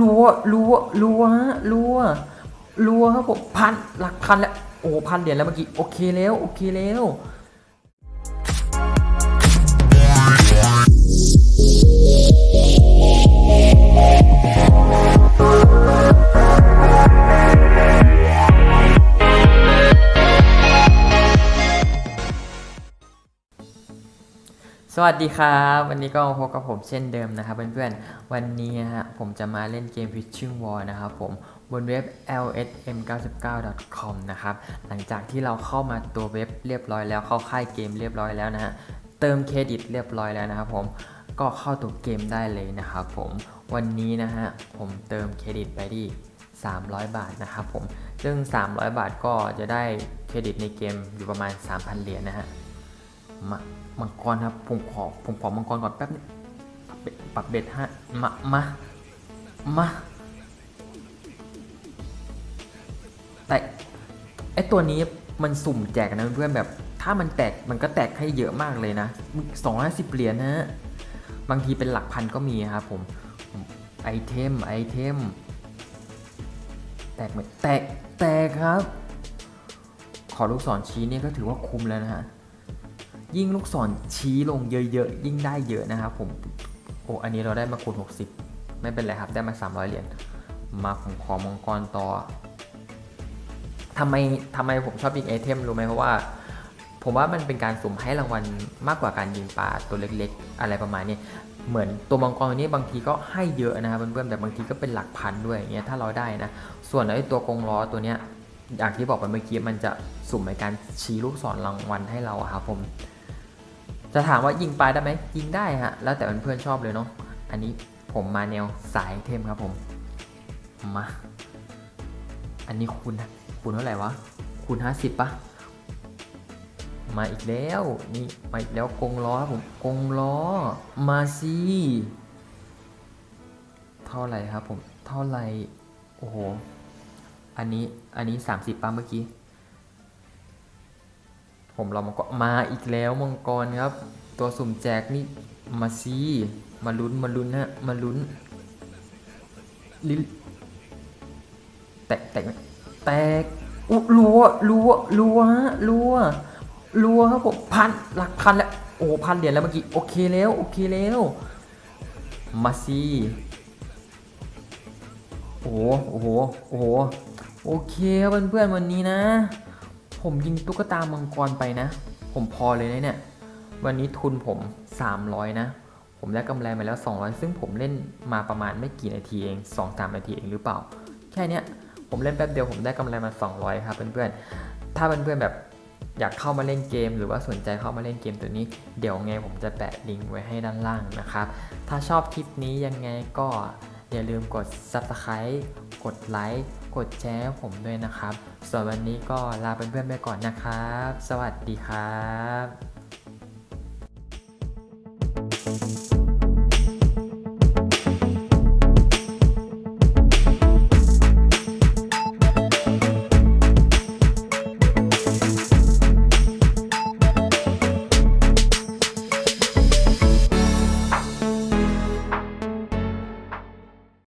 รัวรัวรัวฮะรัวรัวครับผมพันหลักพันแล้วโอ้พันเหรียญแล้วเมื่อกี้โอเคแล้วโอเคแล้ว สวัสดีครับ วันนี้ก็พบกับผมเช่นเดิมนะครับเพื่อนๆ วันนี้นะฮะผมจะมาเล่นเกม Fishing War นะครับผมบนเว็บ lsm99.com นะครับ หลังจากที่เราเข้ามาตัวเว็บเรียบร้อยแล้วเข้าค่ายเกมเรียบร้อยแล้วนะฮะเติมเครดิตเรียบร้อยแล้วนะครับผมก็เข้าตัวเกมได้เลยนะครับผมวันนี้นะฮะผมเติมเครดิตไปที่300 บาทนะครับผมซึ่ง 300 บาทก็จะได้เครดิตในเกมอยู่ประมาณ 3,000 เหรียญนะฮะ มามังกรครับผมขอผมขอมังกรก่อนแป๊บนึงปรับเบ็ดฮะมามามาแต่ไอตัวนี้มันสุ่มแจกนะเพื่อนแบบถ้ามันแตกมันก็แตกให้เยอะมากเลยนะสองร้อยสิบเหรียญนะฮะบางทีเป็นหลักพันก็มีครับผมผมไอเทมไอเทมแตกไหมแตกแตกครับ ขอลูกศรชี้นี่ก็ถือว่าคุ้มแล้วนะฮะ ยิ่งลูกศรชี้ลงเยอะๆ ยิ่งได้เยอะนะครับผม โอ้ อันนี้เราได้มาคูณ60 ไม่เป็นไรครับ ได้มา 300 เหรียญ มาผมขอมังกรต่อทำไมทำไมผมชอบยิงไอเทมรู้ไหมเพราะว่า ผมว่ามันเป็นการสุ่มให้รางวัลมากกว่าการยิงปลาตัวเล็กๆ อะไรประมาณนี้ เหมือนตัวมังกรตัวนี้บางทีก็ให้เยอะนะครับเพื่อนๆ แต่บางทีก็เป็นหลักพันด้วยอย่างเงี้ยถ้าเราได้นะ ส่วนไอ้ตัวกงล้อตัวเนี้ยอย่างที่บอกไปเมื่อกี้มันจะสุ่มในการชี้ลูกศรรางวัลให้เราครับผม จะถามว่ายิงปลายได้ไหมยิงได้ฮะ แล้วแต่เพื่อนๆชอบเลยเนาะ อันนี้ผมมาแนวสายเทมครับผม มา อันนี้คูณคูณเท่าไหร่วะ คูณ 50ปะมาอีกแล้วนี่มาอีกแล้วกงล้อครับผมกงล้อมาสิเท่าไหร่ครับผมเท่าไหร่โอ้โหอันนี้อันนี้ 30ป่ะเมื่อกี้ ผมเรามังกรมาอีกแล้วมังกรครับ ตัวสุ่มแจกนี่มาซีมาลุ้นมาลุ้นฮะมาลุ้นลิลแตกแตกแตกอุ๊รัวรัวรัวฮะรัวรัวครับผมพันหลักพันแล้วโอ้พันเหรียญแล้วเมื่อกี้โอเคแล้วโอเคแล้วมาซีโอ้โหโอ้โหโอ้โหโอเคครับเพื่อนๆวันนี้นะ ผมยิงตุ๊กตามังกรไปนะ ผมพอเลยนะเนี่ย วันนี้ทุนผม 300 นะ ผมได้กำไรมาแล้ว 200 ซึ่งผมเล่นมาประมาณไม่กี่นาทีเอง 2 3 นาทีเองหรือเปล่า แค่เนี้ยผมเล่นแป๊บเดียวผมได้กำไรมา 200 ครับเพื่อนๆ ถ้าเพื่อนๆแบบอยากเข้ามาเล่นเกม หรือว่าสนใจเข้ามาเล่นเกมตัวนี้ เดี๋ยวไงผมจะแปะลิงก์ไว้ให้ด้านล่างนะครับ ถ้าชอบคลิปนี้ยังไงก็อย่าลืมกด Subscribe กดไลค์ กดแชร์ให้ผมด้วยนะครับส่วนวันนี้ก็ลาเพื่อนๆไปก่อนนะครับ สวัสดีครับ